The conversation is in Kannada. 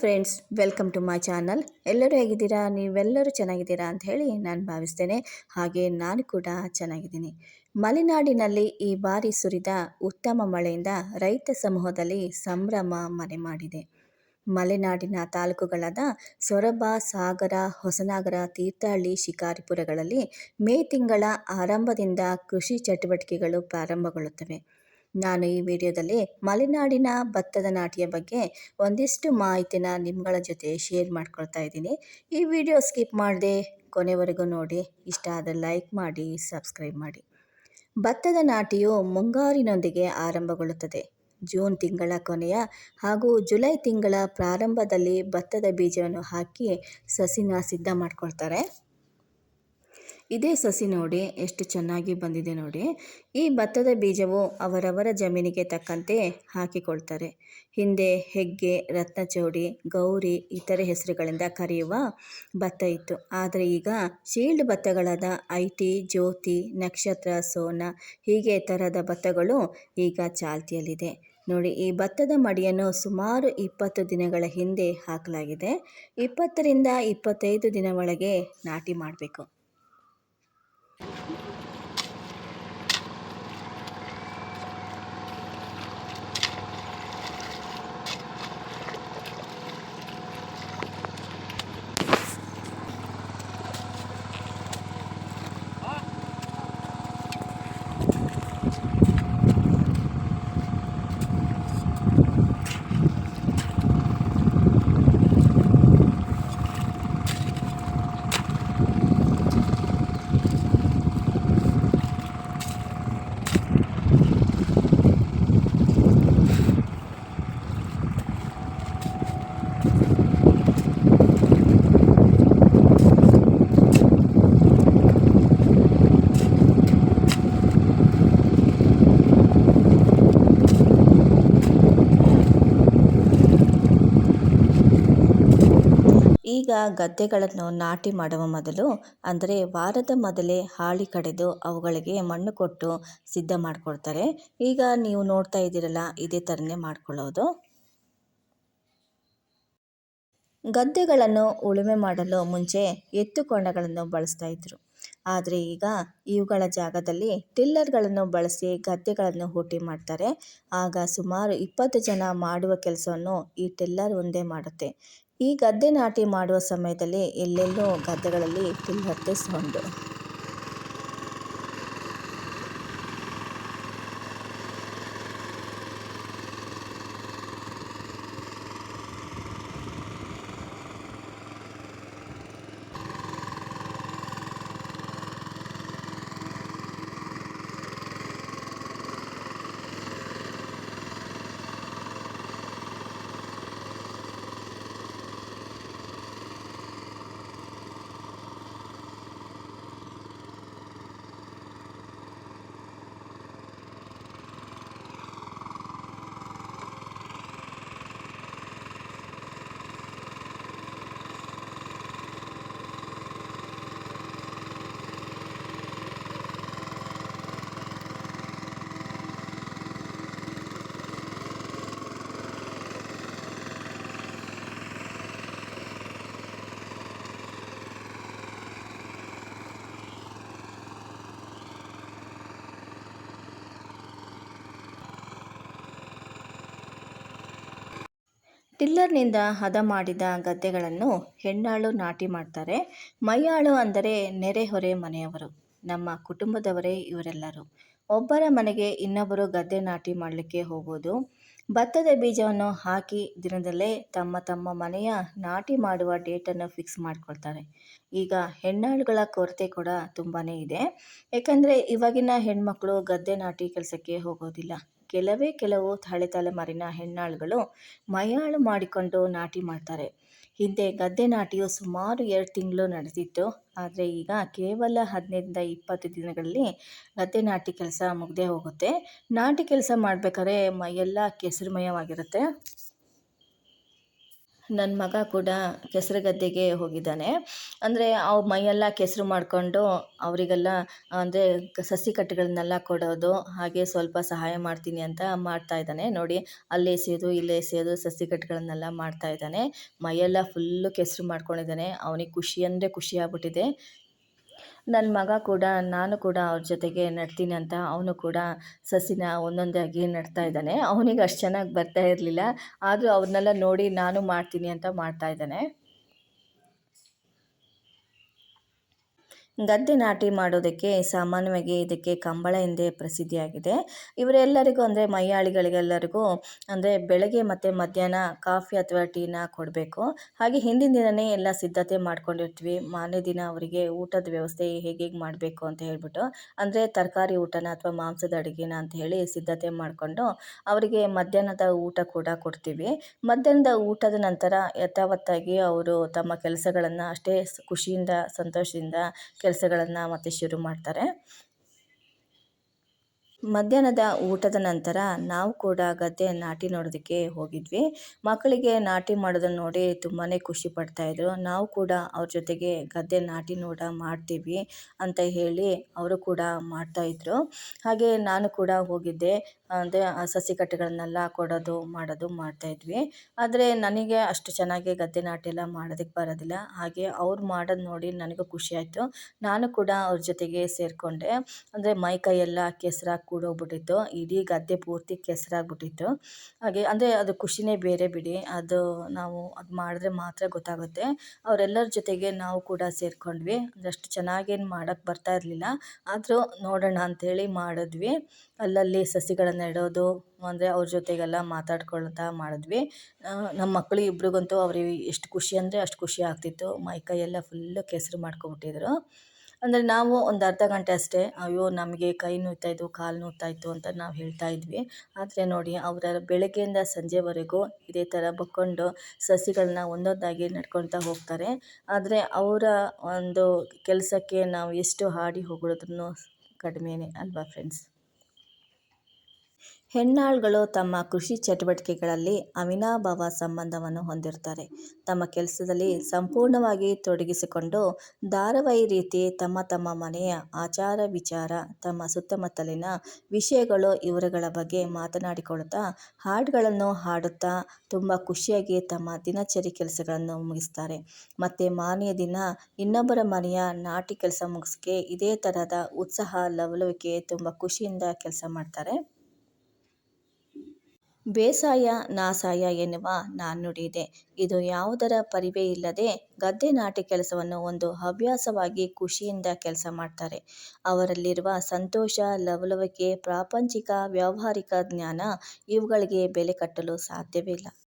Friends welcome to my channel ಎಲ್ಲರೂ ಹೇಗಿದ್ದೀರಾ? ನೀವೆಲ್ಲರೂ ಚೆನ್ನಾಗಿದ್ದೀರಾ ಅಂತ ಹೇಳಿ ನಾನು ಭಾವಿಸ್ತೇನೆ. ಹಾಗೆ ನಾನು ಕೂಡ ಚೆನ್ನಾಗಿದ್ದೀನಿ. ಮಲೆನಾಡಿನಲ್ಲಿ ಈ ಬಾರಿ ಸುರಿದ ಉತ್ತಮ ಮಳೆಯಿಂದ ರೈತ ಸಮೂಹದಲ್ಲಿ ಸಂಭ್ರಮ ಮನೆ ಮಾಡಿದೆ. ಮಲೆನಾಡಿನ ತಾಲೂಕುಗಳಾದ ಸೊರಬ, ಸಾಗರ, ಹೊಸನಗರ, ತೀರ್ಥಹಳ್ಳಿ, ಶಿಕಾರಿಪುರಗಳಲ್ಲಿ ಮೇ ತಿಂಗಳ ಆರಂಭದಿಂದ ಕೃಷಿ ಚಟುವಟಿಕೆಗಳು ಪ್ರಾರಂಭಗೊಳ್ಳುತ್ತವೆ. ನಾನು ಈ ವಿಡಿಯೋದಲ್ಲಿ ಮಲೆನಾಡಿನ ಭತ್ತದ ನಾಟಿಯ ಬಗ್ಗೆ ಒಂದಿಷ್ಟು ಮಾಹಿತಿನ ನಿಮ್ಮಗಳ ಜೊತೆ ಶೇರ್ ಮಾಡ್ಕೊಳ್ತಾ ಇದ್ದೀನಿ. ಈ ವಿಡಿಯೋ ಸ್ಕಿಪ್ ಮಾಡದೆ ಕೊನೆವರೆಗೂ ನೋಡಿ, ಇಷ್ಟ ಆದರೆ ಲೈಕ್ ಮಾಡಿ, ಸಬ್ಸ್ಕ್ರೈಬ್ ಮಾಡಿ. ಭತ್ತದ ನಾಟಿಯು ಮುಂಗಾರಿನೊಂದಿಗೆ ಆರಂಭಗೊಳ್ಳುತ್ತದೆ. ಜೂನ್ ತಿಂಗಳ ಕೊನೆಯ ಹಾಗೂ ಜುಲೈ ತಿಂಗಳ ಪ್ರಾರಂಭದಲ್ಲಿ ಭತ್ತದ ಬೀಜವನ್ನು ಹಾಕಿ ಸಸಿನ ಸಿದ್ಧ ಮಾಡ್ಕೊಳ್ತಾರೆ. ಇದೇ ಸಸಿ ನೋಡಿ, ಎಷ್ಟು ಚೆನ್ನಾಗಿ ಬಂದಿದೆ ನೋಡಿ. ಈ ಭತ್ತದ ಬೀಜವು ಅವರವರ ಜಮೀನಿಗೆ ತಕ್ಕಂತೆ ಹಾಕಿಕೊಳ್ತಾರೆ. ಹಿಂದೆ ಹೆಗ್ಗೆ, ರತ್ನಚೌಡಿ, ಗೌರಿ ಇತರೆ ಹೆಸರುಗಳಿಂದ ಕರೆಯುವ ಭತ್ತ ಇತ್ತು. ಆದರೆ ಈಗ ಶೀಲ್ಡ್ ಭತ್ತಗಳಾದ ಐಟಿ, ಜ್ಯೋತಿ, ನಕ್ಷತ್ರ, ಸೋನ ಹೀಗೆ ಥರದ ಭತ್ತಗಳು ಈಗ ಚಾಲ್ತಿಯಲ್ಲಿದೆ. ನೋಡಿ, ಈ ಭತ್ತದ ಮಡಿಯನ್ನು ಸುಮಾರು ಇಪ್ಪತ್ತು ದಿನಗಳ ಹಿಂದೆ ಹಾಕಲಾಗಿದೆ. ಇಪ್ಪತ್ತರಿಂದ ಇಪ್ಪತ್ತೈದು ದಿನ ಒಳಗೆ ನಾಟಿ ಮಾಡಬೇಕು. Thank you. ಈಗ ಗದ್ದೆಗಳನ್ನು ನಾಟಿ ಮಾಡುವ ಮೊದಲು, ಅಂದರೆ ವಾರದ ಮೊದಲೇ ಹಾಳಿ ಕಡೆದು ಅವುಗಳಿಗೆ ಮಣ್ಣು ಕೊಟ್ಟು ಸಿದ್ಧ ಮಾಡಿಕೊಡ್ತಾರೆ ಈಗ ನೀವು ನೋಡ್ತಾ ಇದ್ದೀರಲ್ಲ, ಇದೇ ಥರನೇ ಮಾಡ್ಕೊಳ್ಳೋದು. ಗದ್ದೆಗಳನ್ನು ಉಳುಮೆ ಮಾಡಲು ಮುಂಚೆ ಎತ್ತು ಕೊಂಡಗಳನ್ನು ಬಳಸ್ತಾ ಇದ್ರು. ಆದರೆ ಈಗ ಇವುಗಳ ಜಾಗದಲ್ಲಿ ಟಿಲ್ಲರ್ಗಳನ್ನು ಬಳಸಿ ಗದ್ದೆಗಳನ್ನು ಹೂಟಿ ಮಾಡ್ತಾರೆ. ಆಗ ಸುಮಾರು ಇಪ್ಪತ್ತು ಜನ ಮಾಡುವ ಕೆಲಸವನ್ನು ಈ ಟಿಲ್ಲರ್ ಒಂದೇ ಮಾಡುತ್ತೆ. ಈ ಗದ್ದೆ ನಾಟಿ ಮಾಡುವ ಸಮಯದಲ್ಲಿ ಎಲ್ಲೆಲ್ಲೋ ಗದ್ದೆಗಳಲ್ಲಿ ಟಿಲ್ಲರ್ದೇ ಸೌಂಡು. ಟಿಲ್ಲರ್ನಿಂದ ಹದ ಮಾಡಿದ ಗದ್ದೆಗಳನ್ನು ಹೆಣ್ಣಾಳು ನಾಟಿ ಮಾಡ್ತಾರೆ. ಮೈಯಾಳು ಅಂದರೆ ನೆರೆಹೊರೆ ಮನೆಯವರು. ನಮ್ಮ ಕುಟುಂಬದವರೇ ಇವರೆಲ್ಲರೂ. ಒಬ್ಬರ ಮನೆಗೆ ಇನ್ನೊಬ್ಬರು ಗದ್ದೆ ನಾಟಿ ಮಾಡಲಿಕ್ಕೆ ಹೋಗೋದು. ಭತ್ತದ ಬೀಜವನ್ನು ಹಾಕಿ ದಿನದಲ್ಲೇ ತಮ್ಮ ತಮ್ಮ ಮನೆಯ ನಾಟಿ ಮಾಡುವ ಡೇಟನ್ನು ಫಿಕ್ಸ್ ಮಾಡಿಕೊಳ್ತಾರೆ. ಈಗ ಹೆಣ್ಣಾಳುಗಳ ಕೊರತೆ ಕೂಡ ತುಂಬಾ ಇದೆ. ಯಾಕಂದರೆ ಇವಾಗಿನ ಹೆಣ್ಮಕ್ಳು ಗದ್ದೆ ನಾಟಿ ಕೆಲಸಕ್ಕೆ ಹೋಗೋದಿಲ್ಲ. ಕೆಲವೇ ಕೆಲವು ಹಳೆ ತಲೆಮಾರಿನ ಹೆಣ್ಣಾಳುಗಳು ಮಯಾಳು ಮಾಡಿಕೊಂಡು ನಾಟಿ ಮಾಡ್ತಾರೆ. ಹಿಂದೆ ಗದ್ದೆ ನಾಟಿಯು ಸುಮಾರು ಎರಡು ತಿಂಗಳು ನಡೆದಿತ್ತು. ಆದರೆ ಈಗ ಕೇವಲ ಹದಿನೈದರಿಂದ ಇಪ್ಪತ್ತು ದಿನಗಳಲ್ಲಿ ಗದ್ದೆ ನಾಟಿ ಕೆಲಸ ಮುಗ್ದೇ ಹೋಗುತ್ತೆ. ನಾಟಿ ಕೆಲಸ ಮಾಡಬೇಕಾದ್ರೆ ಮೈಯೆಲ್ಲ ಕೆಸರುಮಯವಾಗಿರುತ್ತೆ. ನನ್ನ ಮಗ ಕೂಡ ಕೆಸರು ಗದ್ದೆಗೆ ಹೋಗಿದ್ದಾನೆ. ಅಂದರೆ ಅವ್ರ ಮೈಯೆಲ್ಲ ಕೆಸರು ಮಾಡಿಕೊಂಡು ಅವರಿಗೆಲ್ಲ, ಅಂದರೆ ಸಸಿ ಕಟ್ಟುಗಳನ್ನೆಲ್ಲ ಕೊಡೋದು, ಹಾಗೆ ಸ್ವಲ್ಪ ಸಹಾಯ ಮಾಡ್ತೀನಿ ಅಂತ ಮಾಡ್ತಾ ಇದ್ದಾನೆ. ನೋಡಿ, ಅಲ್ಲಿ ಎಸೆಯೋದು, ಇಲ್ಲಿ ಎಸೆಯೋದು, ಸಸಿ ಕಟ್ಟುಗಳನ್ನೆಲ್ಲ ಮಾಡ್ತಾ ಇದ್ದಾನೆ. ಮೈಯೆಲ್ಲ ಫುಲ್ಲು ಕೆಸರು ಮಾಡ್ಕೊಂಡಿದ್ದಾನೆ. ಅವನಿಗೆ ಖುಷಿ ಅಂದರೆ ಖುಷಿ ಆಗ್ಬಿಟ್ಟಿದೆ. ನನ್ನ ಮಗ ಕೂಡ, ನಾನು ಕೂಡ ಅವ್ರ ಜೊತೆಗೆ ನಡ್ತೀನಿ ಅಂತ ಅವನು ಕೂಡ ಸಸಿನ ಒಂದೊಂದಾಗಿ ನಡ್ತಾ ಇದ್ದಾನೆ. ಅವನಿಗೆ ಅಷ್ಟು ಚೆನ್ನಾಗಿ ಬರ್ತಾ ಇರಲಿಲ್ಲ. ಆದರೂ ಅವ್ರನ್ನೆಲ್ಲ ನೋಡಿ ನಾನು ಮಾಡ್ತೀನಿ ಅಂತ ಮಾಡ್ತಾ ಇದ್ದಾನೆ. ಗದ್ದೆ ನಾಟಿ ಮಾಡೋದಕ್ಕೆ ಸಾಮಾನ್ಯವಾಗಿ ಇದಕ್ಕೆ ಕಂಬಳ ಎಂದೇ ಪ್ರಸಿದ್ಧಿಯಾಗಿದೆ. ಇವರೆಲ್ಲರಿಗೂ ಅಂದರೆ ಮೈಯಾಳಿಗಳಿಗೆಲ್ಲರಿಗೂ ಅಂದರೆ ಬೆಳಗ್ಗೆ ಮತ್ತು ಮಧ್ಯಾಹ್ನ ಕಾಫಿ ಅಥವಾ ಟೀನ ಕೊಡಬೇಕು. ಹಾಗೆ ಹಿಂದಿನ ದಿನವೇ ಎಲ್ಲ ಸಿದ್ಧತೆ ಮಾಡ್ಕೊಂಡಿರ್ತೀವಿ. ಮಾರನೇ ದಿನ ಅವರಿಗೆ ಊಟದ ವ್ಯವಸ್ಥೆ ಹೇಗೆ ಮಾಡಬೇಕು ಅಂತ ಹೇಳ್ಬಿಟ್ಟು, ಅಂದರೆ ತರಕಾರಿ ಊಟನ ಅಥವಾ ಮಾಂಸದ ಅಡುಗೆನ ಅಂತ ಹೇಳಿ ಸಿದ್ಧತೆ ಮಾಡಿಕೊಂಡು ಅವರಿಗೆ ಮಧ್ಯಾಹ್ನದ ಊಟ ಕೂಡ ಕೊಡ್ತೀವಿ. ಮಧ್ಯಾಹ್ನದ ಊಟದ ನಂತರ ಯಥಾವತ್ತಾಗಿ ಅವರು ತಮ್ಮ ಕೆಲಸಗಳನ್ನು ಅಷ್ಟೇ ಖುಷಿಯಿಂದ, ಸಂತೋಷದಿಂದ ಕೆಲಸಗಳನ್ನು ಮತ್ತೆ ಶುರು ಮಾಡ್ತಾರೆ. ಮಧ್ಯಾಹ್ನದ ಊಟದ ನಂತರ ನಾವು ಕೂಡ ಗದ್ದೆ ನಾಟಿ ನೋಡೋದಕ್ಕೆ ಹೋಗಿದ್ವಿ. ಮಕ್ಕಳಿಗೆ ನಾಟಿ ಮಾಡೋದನ್ನು ನೋಡಿ ತುಂಬಾ ಖುಷಿ ಪಡ್ತಾಯಿದ್ರು ನಾವು ಕೂಡ ಅವ್ರ ಜೊತೆಗೆ ಗದ್ದೆ ನಾಟಿ ನೋಡ ಮಾಡ್ತೀವಿ ಅಂತ ಹೇಳಿ ಅವರು ಕೂಡ ಮಾಡ್ತಾಯಿದ್ರು ಹಾಗೆ ನಾನು ಕೂಡ ಹೋಗಿದ್ದೆ. ಅಂದರೆ ಸಸಿ ಕಟ್ಟೆಗಳನ್ನೆಲ್ಲ ಕೊಡೋದು, ಮಾಡೋದು ಮಾಡ್ತಾಯಿದ್ವಿ ಆದರೆ ನನಗೆ ಅಷ್ಟು ಚೆನ್ನಾಗಿ ಗದ್ದೆ ನಾಟಿ ಎಲ್ಲ ಮಾಡೋದಕ್ಕೆ ಬರೋದಿಲ್ಲ. ಹಾಗೆ ಅವ್ರು ಮಾಡೋದು ನೋಡಿ ನನಗೂ ಖುಷಿ ಆಯಿತು. ನಾನು ಕೂಡ ಅವ್ರ ಜೊತೆಗೆ ಸೇರಿಕೊಂಡೆ. ಅಂದರೆ ಮೈ ಕೈಯೆಲ್ಲ ಕೆಸರಾಗಿ ಕೂಡೋಗ್ಬಿಟ್ಟಿತ್ತು. ಇಡೀ ಗದ್ದೆ ಪೂರ್ತಿ ಕೆಸರಾಗ್ಬಿಟ್ಟಿತ್ತು. ಹಾಗೆ, ಅಂದರೆ ಅದು ಖುಷಿನೇ ಬೇರೆ ಬಿಡಿ. ಅದು ನಾವು ಅದು ಮಾಡಿದ್ರೆ ಮಾತ್ರ ಗೊತ್ತಾಗುತ್ತೆ. ಅವರೆಲ್ಲರ ಜೊತೆಗೆ ನಾವು ಕೂಡ ಸೇರಿಕೊಂಡ್ವಿ. ಅಷ್ಟು ಚೆನ್ನಾಗೇನು ಮಾಡೋಕ್ಕೆ ಬರ್ತಾ ಇರಲಿಲ್ಲ. ಆದರೂ ನೋಡೋಣ ಅಂಥೇಳಿ ಮಾಡಿದ್ವಿ. ಅಲ್ಲಲ್ಲಿ ಸಸಿಗಳನ್ನು ನೆಡೋದು ಅಂದರೆ ಅವ್ರ ಜೊತೆಗೆಲ್ಲ ಮಾತಾಡ್ಕೊಳ್ತಾ ಮಾಡಿದ್ವಿ. ನಮ್ಮ ಮಕ್ಕಳು ಇಬ್ರಿಗಂತೂ ಅವ್ರಿಗೆ ಎಷ್ಟು ಖುಷಿ ಅಂದರೆ ಅಷ್ಟು ಖುಷಿ ಆಗ್ತಿತ್ತು. ಮೈ ಕೈಯೆಲ್ಲ ಫುಲ್ಲು ಕೆಸರು ಮಾಡ್ಕೊಬಿಟ್ಟಿದ್ರು. ಅಂದರೆ ನಾವು ಒಂದು ಅರ್ಧ ಗಂಟೆ ಅಷ್ಟೇ, ಅಯ್ಯೋ ನಮಗೆ ಕೈ ನೋಯ್ತಾಯಿದ್ವು ಕಾಲು ನೋಯ್ತಾಯಿತ್ತು ಅಂತ ನಾವು ಹೇಳ್ತಾ ಇದ್ವಿ. ಆದರೆ ನೋಡಿ ಅವರ ಬೆಳಗ್ಗೆಯಿಂದ ಸಂಜೆವರೆಗೂ ಇದೇ ಥರ ಬಕ್ಕೊಂಡು ಸಸಿಗಳನ್ನ ಒಂದೊಂದಾಗಿ ನಡ್ಕೊಳ್ತಾ ಹೋಗ್ತಾರೆ. ಆದರೆ ಅವರ ಒಂದು ಕೆಲಸಕ್ಕೆ ನಾವು ಎಷ್ಟು ಹಾಡಿ ಹೊಗಳಿದ್ರೂ ಕಡಿಮೆನೇ ಅಲ್ವಾ ಫ್ರೆಂಡ್ಸ್ ಹೆಣ್ಣಾಳುಗಳು ತಮ್ಮ ಕೃಷಿ ಚಟುವಟಿಕೆಗಳಲ್ಲಿ ಅವಿನಾಭಾವ ಸಂಬಂಧವನ್ನು ಹೊಂದಿರ್ತಾರೆ ತಮ್ಮ ಕೆಲಸದಲ್ಲಿ ಸಂಪೂರ್ಣವಾಗಿ ತೊಡಗಿಸಿಕೊಂಡು ಧಾರಾವಾಹಿ ರೀತಿ ತಮ್ಮ ತಮ್ಮ ಮನೆಯ ಆಚಾರ ವಿಚಾರ, ತಮ್ಮ ಸುತ್ತಮುತ್ತಲಿನ ವಿಷಯಗಳು ಇವರುಗಳ ಬಗ್ಗೆ ಮಾತನಾಡಿಕೊಳ್ಳುತ್ತಾ, ಹಾಡುಗಳನ್ನು ಹಾಡುತ್ತಾ ತುಂಬ ಖುಷಿಯಾಗಿ ತಮ್ಮ ದಿನಚರಿ ಕೆಲಸಗಳನ್ನು ಮುಗಿಸ್ತಾರೆ ಮತ್ತು ಮಾರನೆಯ ದಿನ ಇನ್ನೊಬ್ಬರ ಮನೆಯ ನಾಟಿ ಕೆಲಸ ಮುಗಿಸ್ಕೆ ಇದೇ ಥರದ ಉತ್ಸಾಹ, ಲವಲವಿಕೆ ತುಂಬ ಖುಷಿಯಿಂದ ಕೆಲಸ ಮಾಡ್ತಾರೆ. ಬೇಸಾಯ ನಾಸಾಯ ಎನ್ನುವ ನಾಣ್ಣುಡಿಯಿದೆ ಇದು ಯಾವುದರ ಪರಿವೇ ಇಲ್ಲದೆ ಗದ್ದೆ ನಾಟಿ ಕೆಲಸವನ್ನು ಒಂದು ಹವ್ಯಾಸವಾಗಿ ಖುಷಿಯಿಂದ ಕೆಲಸ ಮಾಡ್ತಾರೆ. ಅವರಲ್ಲಿರುವ ಸಂತೋಷ, ಲವಲವಿಕೆ, ಪ್ರಾಪಂಚಿಕ, ವ್ಯಾವಹಾರಿಕ ಜ್ಞಾನ ಇವುಗಳಿಗೆ ಬೆಲೆ ಕಟ್ಟಲು ಸಾಧ್ಯವೇ ಇಲ್ಲ